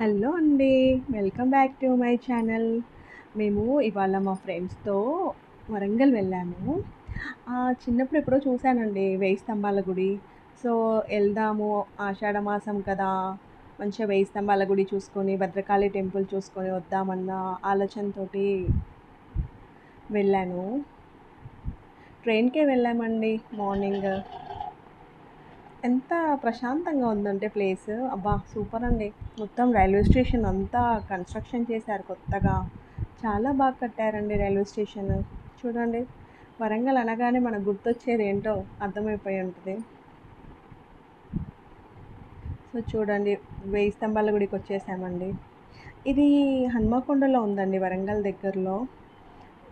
Hello అండి. Welcome back to my channel. మేము ఇవాళ మా ఫ్రెండ్స్‌తో వరంగల్ వెళ్ళాము. చిన్నప్పుడు ఎప్పుడో చూశానండి 'వేయి స్తంభాల గుడి'. సో, వెళ్దాము ఆషాఢ మాసం కదా! మంచిగా 'వేయి స్తంభాల గుడి' చూసుకొని, భద్రకాళి టెంపుల్ చూసుకొని వద్దామన్న ఆలోచనతో వెళ్ళాను. ట్రైన్‌కే వెళ్ళామండి మార్నింగ్. ఎంత ప్రశాంతంగా ఉందంటే ప్లేస్ అబ్బా! సూపర్ అండి. మొత్తం రైల్వే స్టేషన్ అంతా కన్‌స్ట్రక్షన్ చేశారు కొత్తగా. చాలా బాగా కట్టారండి రైల్వే స్టేషన్. చూడండి. వరంగల్ అనగానే మనకు గుర్తొచ్చేది ఏంటో అర్థమైపోయి ఉంటుంది సో, చూడండి 'వేయి స్తంభాల గుడికి వచ్చేసామండి ఇది హన్మకొండలో ఉందండి వరంగల్ దగ్గరలో.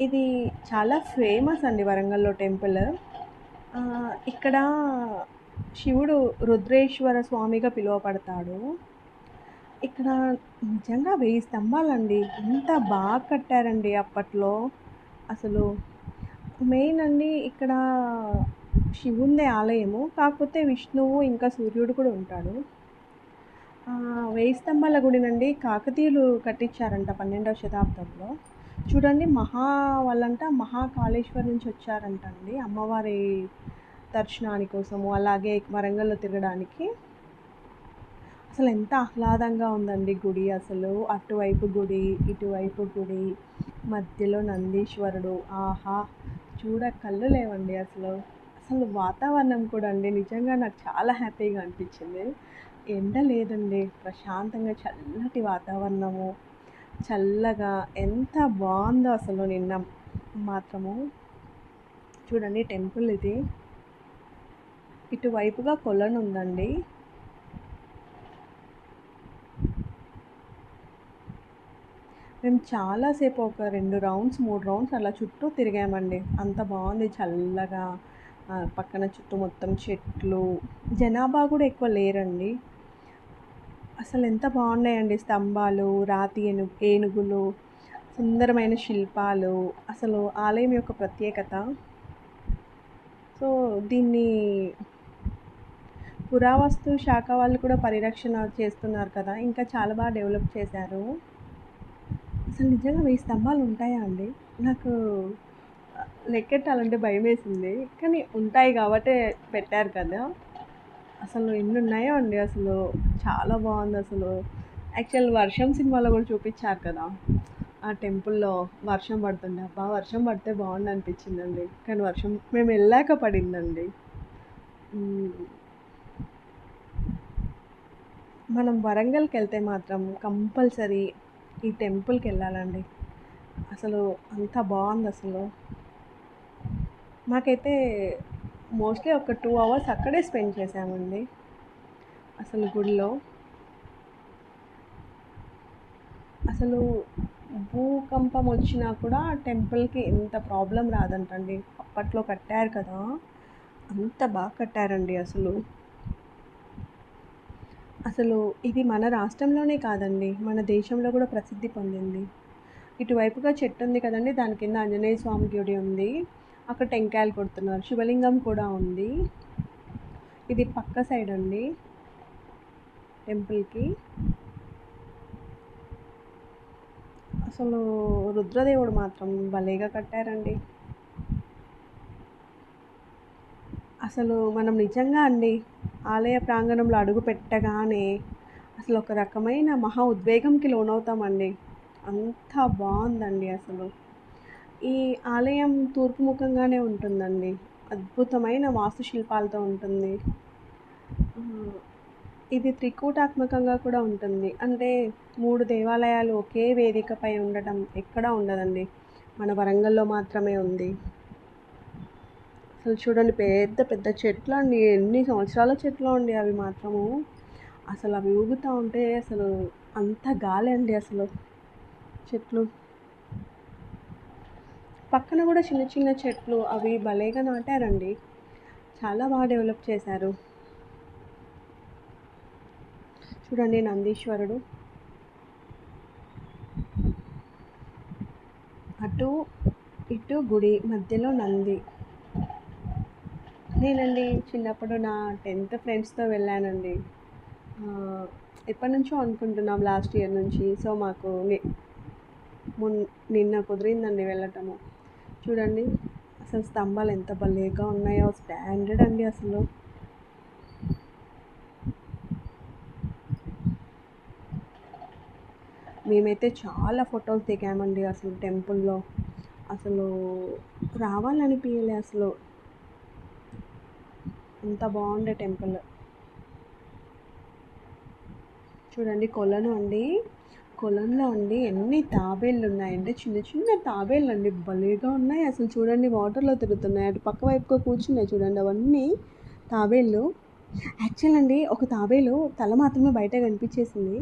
ఇది చాలా ఫేమస్ అండి వరంగల్‌లో టెంపుల్. ఇక్కడ శివుడు రుద్రేశ్వర స్వామిగా పిలువబడతాడు. ఇక్కడ నిజంగా వెయ్యి స్తంభాలండి. ఎంత బాగా కట్టారండి అప్పట్లో. అసలు మెయిన్ అండి ఇక్కడ శివుందే ఆలయము. కాకపోతే విష్ణువు, ఇంకా సూర్యుడు కూడా ఉంటాడు. వెయ్యి స్తంభాల గుడినండి కాకతీయులు కట్టించారంట 12వ శతాబ్దంలో. చూడండి మహా వాళ్ళంట మహాకాళేశ్వరం నుంచి వచ్చారంట అండి అమ్మవారి దర్శనాని కోసము, అలాగే వరంగల్‌లో తిరగడానికి. అసలు ఎంత ఆహ్లాదంగా ఉందండి గుడి అసలు. అటువైపు గుడి, ఇటువైపు గుడి, మధ్యలో నందీశ్వరుడు. ఆహా! చూడ కళ్ళు లేవండి అసలు. అసలు వాతావరణం కూడా అండి నిజంగా నాకు చాలా హ్యాపీగా అనిపించింది. ఎండ లేదండి. ప్రశాంతంగా చల్లటి వాతావరణము. చల్లగా ఎంత బాగుందో అసలు నిన్న మాత్రము. చూడండి టెంపుల్ ఇది. ఇటువైపుగా కొలనుందండి. మేము చాలాసేపు ఒక రెండు రౌండ్స్, మూడు రౌండ్స్ అలా చుట్టూ తిరిగామండి. అంత బాగుంది చల్లగా. పక్కన చుట్టూ మొత్తం చెట్లు. జనాభా కూడా ఎక్కువ లేరండి. అసలు ఎంత బాగున్నాయండి స్తంభాలు, రాతి ఏను ఏనుగులు, సుందరమైన శిల్పాలు. అసలు ఆలయం యొక్క ప్రత్యేకత. సో, దీన్ని పురావస్తు శాఖ వాళ్ళు కూడా పరిరక్షణ చేస్తున్నారు కదా! ఇంకా చాలా బాగా డెవలప్ చేశారు. అసలు నిజంగా వెయ్యి స్తంభాలు ఉంటాయా అండి? నాకు లెక్కెట్టాలంటే భయం వేసింది కానీ ఉంటాయి కాబట్టే పెట్టారు కదా! అసలు ఎన్ని ఉన్నాయో అండి అసలు. చాలా బాగుంది అసలు యాక్చువల్ 'వర్షం' సినిమాలో కూడా చూపించారు కదా! ఆ టెంపుల్‌లో వర్షం పడుతుండే అబ్బా! వర్షం పడితే బావుండు అనిపించిందండి. కానీ వర్షం మేము వెళ్ళాక పడిందండి. మనం వరంగల్కి వెళ్తే మాత్రం కంపల్సరీ ఈ టెంపుల్కి వెళ్ళాలండి అసలు అంత బాగుంది అసలు మాకైతే మోస్ట్‌లీ ఒక టూ అవర్స్ అక్కడే స్పెండ్ చేసామండి అసలు గుడిలో. అసలు భూకంపం వచ్చినా కూడా టెంపుల్‌కి ఎంత ప్రాబ్లం రాదంటండి. అప్పట్లో కట్టారు కదా! అంత బాగా కట్టారండి అసలు. అసలు ఇది మన రాష్ట్రంలోనే కాదండి. మన దేశంలో కూడా ప్రసిద్ధి పొందింది. ఇటువైపుగా చెట్టు ఉంది కదండి దాని కింద ఆంజనేయ స్వామి గుడి ఉంది. అక్కడ టెంకాయలు కొడుతున్నారు. శివలింగం కూడా ఉంది. ఇది పక్క సైడ్ అండి. టెంపుల్‌కి. అసలు రుద్రదేవుడు మాత్రం భలేగా కట్టారండి. అసలు మనం నిజంగా అండి ఆలయ ప్రాంగణంలో అడుగు పెట్టగానే అసలు ఒక రకమైన మహా ఉద్వేగంకి లోనవుతామండి. అంత బాగుందండి అసలు. ఈ ఆలయం తూర్పు ముఖంగానే ఉంటుందండి. అద్భుతమైన వాస్తుశిల్పాలతో ఉంటుంది. ఇది త్రికూటాత్మకంగా కూడా ఉంటుంది. అంటే మూడు దేవాలయాలు ఒకే వేదికపై ఉండటం ఎక్కడా ఉండదండి. మన వరంగల్‌లో మాత్రమే ఉంది. అసలు చూడండి పెద్ద పెద్ద చెట్లు అండి ఎన్ని సంవత్సరాల చెట్లు అండి అవి మాత్రము. అసలు అవి ఊగుతూ ఉంటే అసలు అంత గాలి అండి అసలు. చెట్లు. పక్కన కూడా చిన్న చిన్న చెట్లు అవి భలేగా నాటారండి. చాలా బాగా డెవలప్ చేశారు. చూడండి నందీశ్వరుడు. అటు, ఇటు గుడి. మధ్యలో నంది. నేనండి చిన్నప్పుడు నా 10థ్ ఫ్రెండ్స్‌తో వెళ్ళానండి. ఎప్పటి నుంచో అనుకుంటున్నాం లాస్ట్ ఇయర్ నుంచి. సో మాకు ని- మొన్ నిన్న కుదిరిందండి వెళ్ళటము. చూడండి అసలు స్తంభాలు ఎంత భలేగా ఉన్నాయో స్టాండర్డ్ అండి అసలు. మేమైతే చాలా ఫొటోస్ దిగామండి అసలు టెంపుల్లో. అసలు రావాలనిపించలే అసలు. అంత బాగుండే టెంపుల్. చూడండి కొలను అండి. కొలంలో అండి ఎన్ని తాబేళ్ళు ఉన్నాయంటే చిన్న చిన్న తాబేళ్ళు అండి. భలేగా ఉన్నాయి. అసలు చూడండి వాటర్లో తిరుగుతున్నాయి. అటు పక్క వైపుగా కూర్చున్నాయి చూడండి అవన్నీ తాబేళ్ళు. యాక్చువల్ అండి ఒక తాబేలు తల మాత్రమే బయట కనిపించేసింది.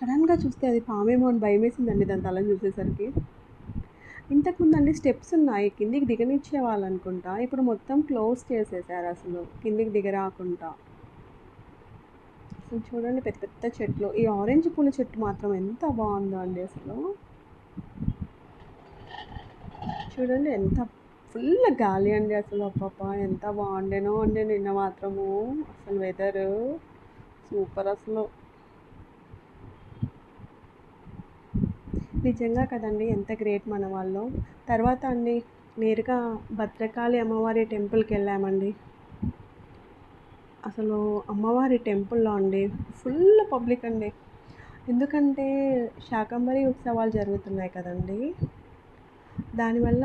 సడన్గా చూస్తే అది పామేమో అని భయం వేసిందండి దాని తల చూసేసరికి. ఇంతకుముందు అండి స్టెప్స్ ఉన్నాయి. కిందికి దిగనిచ్చే వాళ్ళు అనుకుంటా ఇప్పుడు మొత్తం క్లోజ్ చేసేసారు అసలు. కిందికి దిగరాకుండా. అసలు చూడండి పెద్ద పెద్ద చెట్లు. ఈ ఆరెంజ్ పూల చెట్టు మాత్రం ఎంత బాగుందో అండి అసలు. చూడండి ఎంత ఫుల్ గాలి అండి అసలు. అప్పప్ప ఎంత బాగుండేనో అండి నిన్న మాత్రము. అసలు వెదర్ సూపర్ అసలు. నిజంగా కదండి ఎంత గ్రేట్ మన వాళ్ళు. తర్వాత అండి నేరుగా భద్రకాళి అమ్మవారి టెంపుల్కి వెళ్ళామండి. అసలు అమ్మవారి టెంపుల్లో అండి ఫుల్ పబ్లిక్ అండి. ఎందుకంటే శాకంబరి ఉత్సవాలు జరుగుతున్నాయి కదండి. దానివల్ల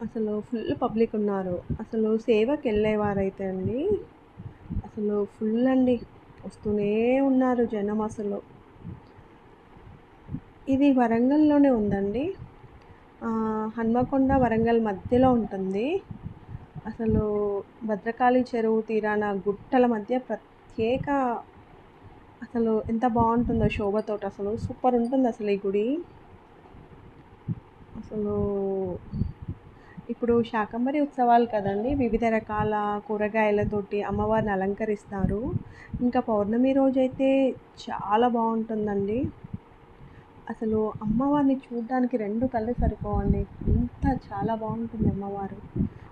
అసలు ఫుల్ పబ్లిక్ ఉన్నారు. అసలు సేవకి వెళ్ళేవారైతే అండి అసలు ఫుల్ అండి. వస్తూనే ఉన్నారు జనం అసలు. ఇది వరంగల్లోనే ఉందండి. హన్మకొండ వరంగల్ మధ్యలో ఉంటుంది. అసలు భద్రకాళి చెరువు తీరాన గుట్టల మధ్య ప్రత్యేక అసలు ఎంత బాగుంటుందో శోభతో అసలు సూపర్ ఉంటుంది అసలు ఈ గుడి. అసలు ఇప్పుడు శాకంబరి ఉత్సవాలు కదండి. వివిధ రకాల కూరగాయలతోటి అమ్మవారిని అలంకరిస్తారు. ఇంకా పౌర్ణమి రోజైతే చాలా బాగుంటుందండి. అసలు అమ్మవారిని చూడడానికి రెండు కళ్ళు సరిపోవండి. అంత చాలా బాగుంటుంది అమ్మవారు.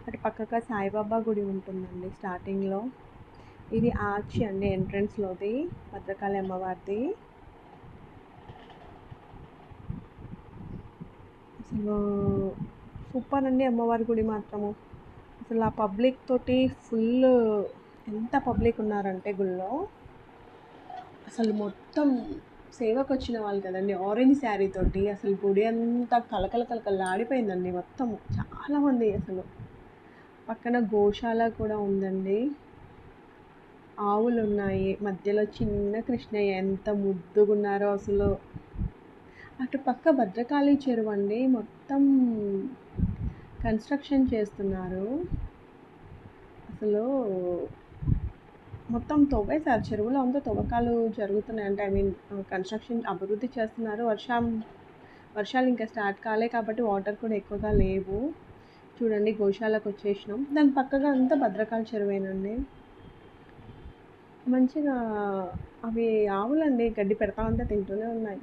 అటు పక్కగా సాయిబాబా గుడి ఉంటుందండి స్టార్టింగ్లో. ఇది ఆర్చి అండి ఎంట్రన్స్లోది భద్రకాళి అమ్మవారిది. అసలు సూపర్ అండి అమ్మవారి గుడి మాత్రము. అసలు ఆ పబ్లిక్ తోటి ఫుల్ ఎంత పబ్లిక్ ఉన్నారంటే గుళ్ళో. అసలు మొత్తం సేవకు వచ్చిన వాళ్ళు కదండి ఆరెంజ్ శారీ తోటి అసలు గుడి అంతా కలకల కలకలాడిపోయిందండి మొత్తం. చాలామంది అసలు. పక్కన గోశాల కూడా ఉందండి. ఆవులు ఉన్నాయి మధ్యలో చిన్న కృష్ణయ్య ఎంత ముద్దుగున్నారో అసలు. అటు పక్క భద్రకాళి చెరువు అండి మొత్తం కన్స్ట్రక్షన్ చేస్తున్నారు. అసలు మొత్తం తవ్వేశారు చెరువులో అంతా తవ్వకాలు జరుగుతున్నాయి. అంటే ఐ మీన్ కన్స్ట్రక్షన్ అభివృద్ధి చేస్తున్నారు. వర్షం వర్షాలు ఇంకా స్టార్ట్ కాలే కాబట్టి వాటర్ కూడా ఎక్కువగా లేవు. చూడండి గోశాలకు వచ్చేసినాం. దాని పక్కగా అంతా భద్రకాళ చెరువేనండి. మంచిగా అవి ఆవులండి. గడ్డి పెడతా ఉంటే తింటూనే ఉన్నాయి.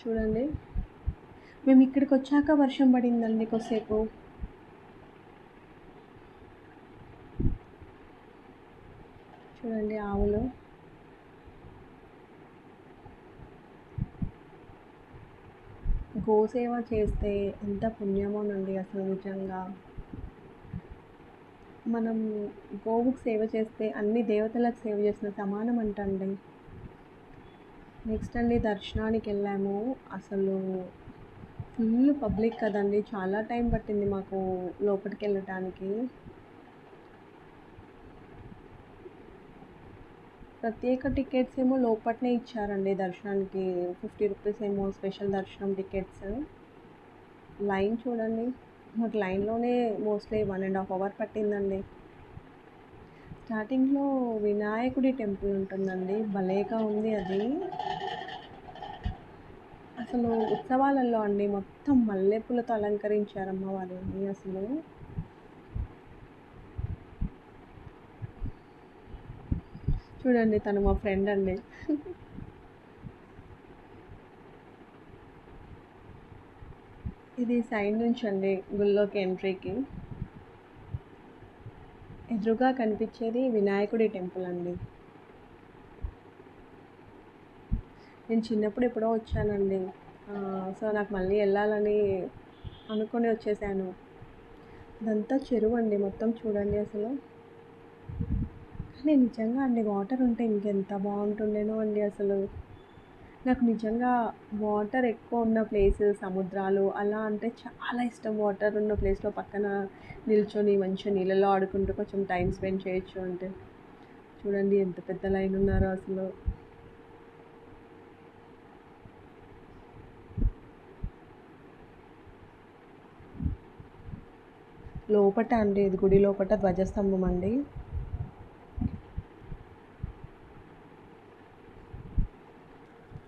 చూడండి. మేము ఇక్కడికి వచ్చాక వర్షం పడిందండి కొద్దిసేపు చూడండి ఆవులు గోసేవ చేస్తే ఎంత పుణ్యమోనండి అసలు నిజంగా. మనం గోవుకు సేవ చేస్తే అన్ని దేవతలకు సేవ చేసిన సమానం అంటండి. నెక్స్ట్ అండి దర్శనానికి వెళ్ళాము. అసలు ఫుల్ పబ్లిక్ కదండి. చాలా టైం పట్టింది మాకు లోపలికి వెళ్ళటానికి. ప్రత్యేక టికెట్స్ ఏమో లోపట్నే ఇచ్చారండి దర్శనానికి. ఫిఫ్టీ రూపీస్ ఏమో స్పెషల్ దర్శనం టికెట్స్. లైన్ చూడండి. మాకు లైన్లోనే mostly one and half hour పట్టిందండి. స్టార్టింగ్లో వినాయకుడి టెంపుల్ ఉంటుందండి. భలేగా ఉంది అది. అసలు ఉత్సవాలలో అండి మొత్తం మల్లెపూలతో అలంకరించారు అమ్మవారిని అసలు. చూడండి తను మా ఫ్రెండ్ అండి. ఇది సైడ్ నుంచి అండి గుళ్ళోకి ఎంట్రీకి ఎదురుగా కనిపించేది వినాయకుడి టెంపుల్ అండి. నేను చిన్నప్పుడు ఎప్పుడో వచ్చానండి. సో నాకు మళ్ళీ వెళ్ళాలని అనుకొని వచ్చేసాను. ఇదంతా చెరువు అండి మొత్తం చూడండి అసలు. కానీ నిజంగా అండి వాటర్ ఉంటే ఇంకెంత బాగుంటుండేనో అండి అసలు. నాకు నిజంగా వాటర్ ఎక్కువ ఉన్న ప్లేస్ సముద్రాలు అలా అంటే చాలా ఇష్టం. వాటర్ ఉన్న ప్లేస్లో పక్కన నిల్చొని మంచిగా నీళ్ళలో ఆడుకుంటూ కొంచెం టైం స్పెండ్ చేయొచ్చు అంటే. చూడండి ఎంత పెద్ద లైన్ ఉన్నారో అసలు. లోపట అండి ఇది గుడి లోపట ధ్వజస్తంభం అండి.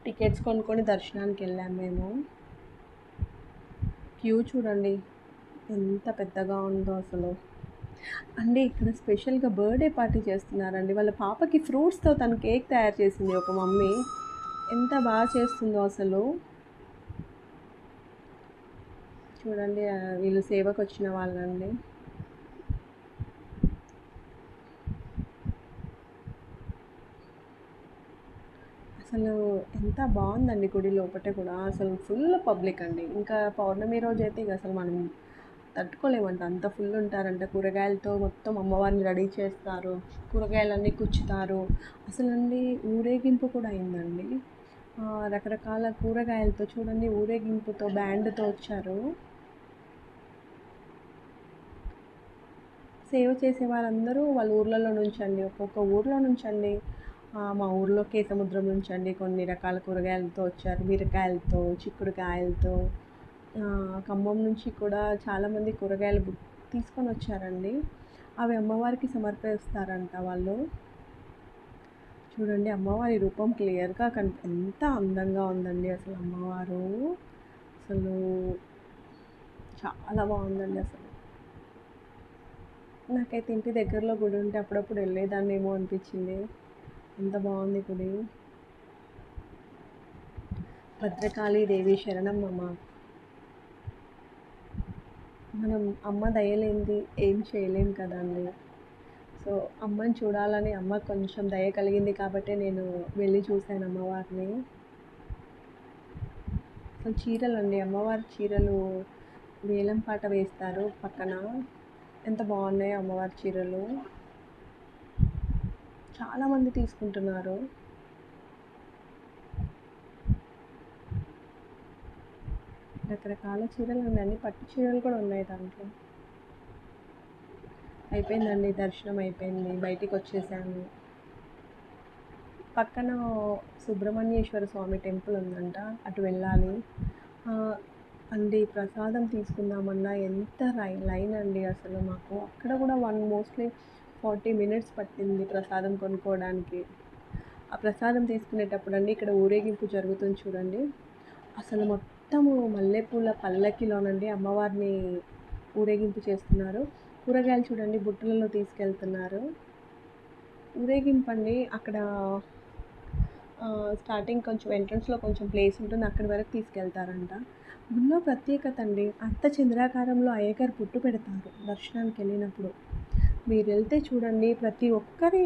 టికెట్స్ కొనుక్కొని దర్శనానికి వెళ్ళాము మేము. క్యూ చూడండి ఎంత పెద్దగా ఉందో అసలు. అండి ఇక్కడ స్పెషల్గా బర్త్డే పార్టీ చేస్తున్నారండి. వాళ్ళ పాపకి ఫ్రూట్స్తో తను కేక్ తయారు చేసింది ఒక మమ్మీ. ఎంత బాగా చేస్తుందో అసలు. చూడండి వీళ్ళు సేవకు వచ్చిన వాళ్ళండి. అసలు ఎంత బాగుందండి గుడి లోపట కూడా. అసలు ఫుల్ పబ్లిక్ అండి. ఇంకా పౌర్ణమి రోజు అయితే ఇక అసలు మనం తట్టుకోలేమంట. అంత ఫుల్ ఉంటారంట. కూరగాయలతో మొత్తం అమ్మవారిని రెడీ చేస్తారు. కూరగాయలన్నీ కుచ్చుతారు అసలు అండి ఊరేగింపు కూడా అయిందండి. రకరకాల కూరగాయలతో చూడండి ఊరేగింపుతో బ్యాండ్తో వచ్చారు. సేవ చేసే వారందరూ వాళ్ళ ఊర్లలో నుంచి అండి ఒక్కొక్క ఊర్లో నుంచి అండి మా ఊర్లో కేసముద్రం నుంచి అండి కొన్ని రకాల కూరగాయలతో వచ్చారు. బీరకాయలతో చిక్కుడుకాయలతో ఖమ్మం నుంచి కూడా చాలామంది కూరగాయలు తీసుకొని వచ్చారండి. అవి అమ్మవారికి సమర్పిస్తారంట వాళ్ళు. చూడండి అమ్మవారి రూపం క్లియర్గా కన్ ఎంత అందంగా ఉందండి అసలు అమ్మవారు. అసలు చాలా బాగుందండి అసలు. నాకైతే ఇంటి దగ్గరలో గుడి ఉంటే అప్పుడప్పుడు వెళ్ళేదాన్నేమో అనిపించింది. ఎంత బాగుంది గుడి భద్రకాళి దేవి శరణం అమ్మ. మనం అమ్మ దయలేంది ఏం చేయలేం కదండి సో అమ్మని చూడాలని అమ్మ కొంచెం దయ కలిగింది కాబట్టి నేను వెళ్ళి చూశాను అమ్మవారిని. అసలు చీరలు అండి అమ్మవారి చీరలు వేలం పాట వేస్తారు పక్కన. ఎంత బాగున్నాయో అమ్మవారి చీరలు. చాలామంది తీసుకుంటున్నారు. రకరకాల చీరలు ఉన్నాయండి. పట్టు చీరలు కూడా ఉన్నాయి దాంట్లో. అయిపోయిందండి దర్శనం అయిపోయింది. బయటికి వచ్చేసాము. పక్కన సుబ్రహ్మణ్యేశ్వర స్వామి టెంపుల్ ఉందంట. అటు వెళ్ళాలి. అండి ప్రసాదం తీసుకుందామన్నా ఎంత లైన్ అండి అసలు మాకు. అక్కడ కూడా వన్ మోస్ట్లీ ఫార్టీ మినిట్స్ పట్టింది ప్రసాదం కొనుక్కోవడానికి. ఆ ప్రసాదం తీసుకునేటప్పుడు అండి ఇక్కడ ఊరేగింపు జరుగుతుంది చూడండి. అసలు మొత్తము మల్లెపూల పల్లకిలోనండి అమ్మవారిని ఊరేగింపు చేస్తున్నారు. కూరగాయలు చూడండి బుట్టలలో తీసుకెళ్తున్నారు. ఊరేగింపు అండి అక్కడ స్టార్టింగ్ కొంచెం ఎంట్రన్స్లో కొంచెం ప్లేస్ ఉంటుంది అక్కడి వరకు తీసుకెళ్తారంట. గుళ్ళో ప్రత్యేకత అండి అర్థ చంద్రాకారంలో అయ్యగారు పుట్టు పెడతారు దర్శనానికి వెళ్ళినప్పుడు. మీరు వెళ్తే చూడండి ప్రతి ఒక్కరి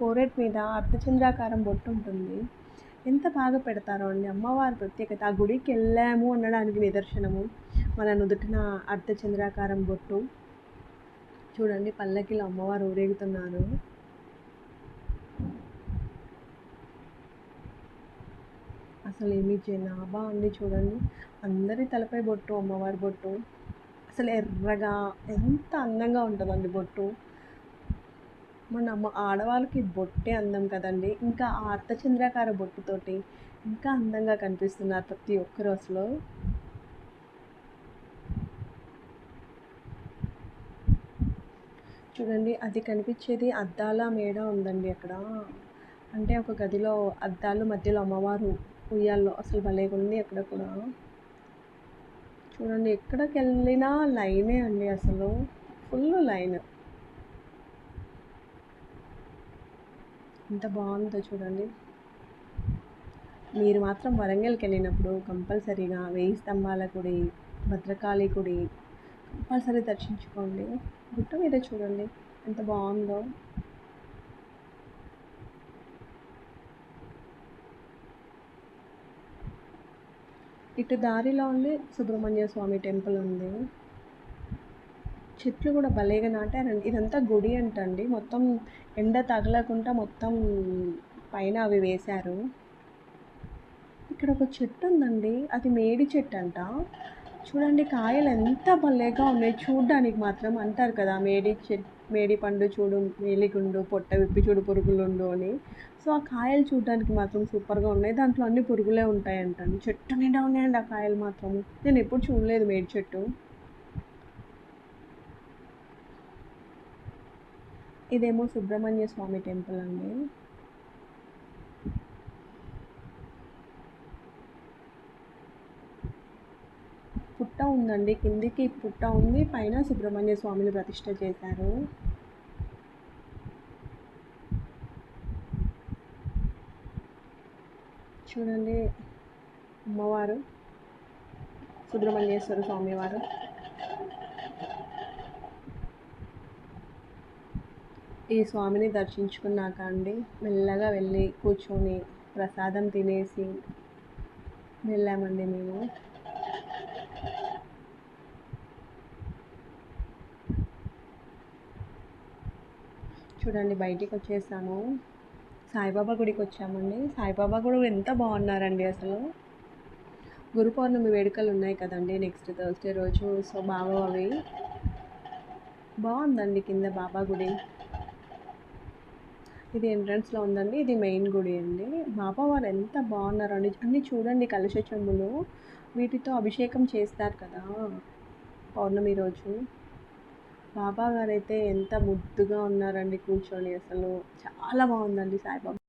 ఫోరెట్ మీద అర్ధచంద్రాకారం బొట్టు ఉంటుంది ఎంత బాగా పెడతారో అండి. అమ్మవారి ప్రత్యేకత ఆ గుడికి వెళ్ళాము అనడానికి నిదర్శనము. మన నుదుటిన అర్ధచంద్రాకారం బొట్టు. చూడండి పల్లకిలో అమ్మవారు ఊరేగుతున్నారు. అసలు ఏమి జనాభా అండి చూడండి. అందరి తలపై బొట్టు అమ్మవారి బొట్టు. అసలు ఎర్రగా ఎంత అందంగా ఉంటుందండి బొట్టు. మన ఆడవాళ్ళకి బొట్టే అందం కదండి. ఇంకా ఆ అర్ధచంద్రాకార బొట్టుతోటి ఇంకా అందంగా కనిపిస్తున్నారు ప్రతి ఒక్కరు అసలు చూడండి అది కనిపించేది అద్దాల మేడ ఉందండి అక్కడ. అంటే ఒక గదిలో అద్దాలు మధ్యలో అమ్మవారు ఉయ్యాల్లో అసలు భలేగా ఉంది అక్కడ కూడా. చూడండి ఎక్కడికి వెళ్ళినా లైనే అండి అసలు. Full line. ఎంత బాగుందో చూడండి. మీరు మాత్రం వరంగల్కి వెళ్ళినప్పుడు కంపల్సరీగా వెయ్యి స్తంభాల గుడి భద్రకాళి గుడి కంపల్సరీ దర్శించుకోండి. గుట్ట మీద చూడండి ఎంత బాగుందో. ఇటు దారిలో ఉండి సుబ్రహ్మణ్య స్వామి టెంపుల్ ఉంది. చెట్లు కూడా భలేగా నాటారండి ఇదంతా గుడి అంటండి. మొత్తం ఎండ తగలకుండా మొత్తం పైన అవి వేశారు. ఇక్కడ ఒక చెట్టు ఉందండి. అది మేడి చెట్టు అంట. చూడండి కాయలు ఎంత భలేగా ఉన్నాయి. చూడ్డానికి మాత్రం అంటారు కదా మేడి చెట్టు. మేడి పండు చూడు మేలిగుండు పొట్ట విప్పి చూడు పురుగులుండు అని. సో ఆ కాయలు చూడడానికి మాత్రం సూపర్గా ఉన్నాయి. దాంట్లో అన్ని పురుగులే ఉంటాయంటండి. చెట్టు నిండా ఉన్నాయండి ఆ కాయలు మాత్రం. నేను ఎప్పుడు చూడలేదు మేడి చెట్టు. ఇదేమో సుబ్రహ్మణ్య స్వామి టెంపుల్ అండి పుట్ట ఉందండి. కిందికి పుట్ట ఉంది. పైన సుబ్రహ్మణ్య స్వామిని ప్రతిష్ట చేశారు. చూడండి అమ్మవారు. సుబ్రహ్మణ్యేశ్వర స్వామివారు. ఈ స్వామిని దర్శించుకున్నాక అండి మెల్లగా వెళ్ళి కూర్చొని ప్రసాదం తినేసి వెళ్ళామండి మేము. చూడండి బయటికి వచ్చేసాము సాయిబాబా గుడికి వచ్చామండి సాయిబాబా కూడా ఎంత బాగున్నారండి అసలు. గురు పౌర్ణమి వేడుకలు ఉన్నాయి కదండి నెక్స్ట్ థర్స్డే రోజు. సో బాబా అవి. బాగుందండి కింద బాబా గుడి. ఇది ఎంట్రన్స్లో ఉందండి. ఇది మెయిన్ గుడి అండి. బాబా వారు ఎంత బాగున్నారండి. అన్నీ చూడండి కలుష చెంబులు. వీటితో అభిషేకం చేస్తారు కదా పౌర్ణమి రోజు. బాబా గారు అయితే ఎంత ముద్దుగా ఉన్నారండి కూర్చొని. అసలు చాలా బాగుందండి సాయిబాబా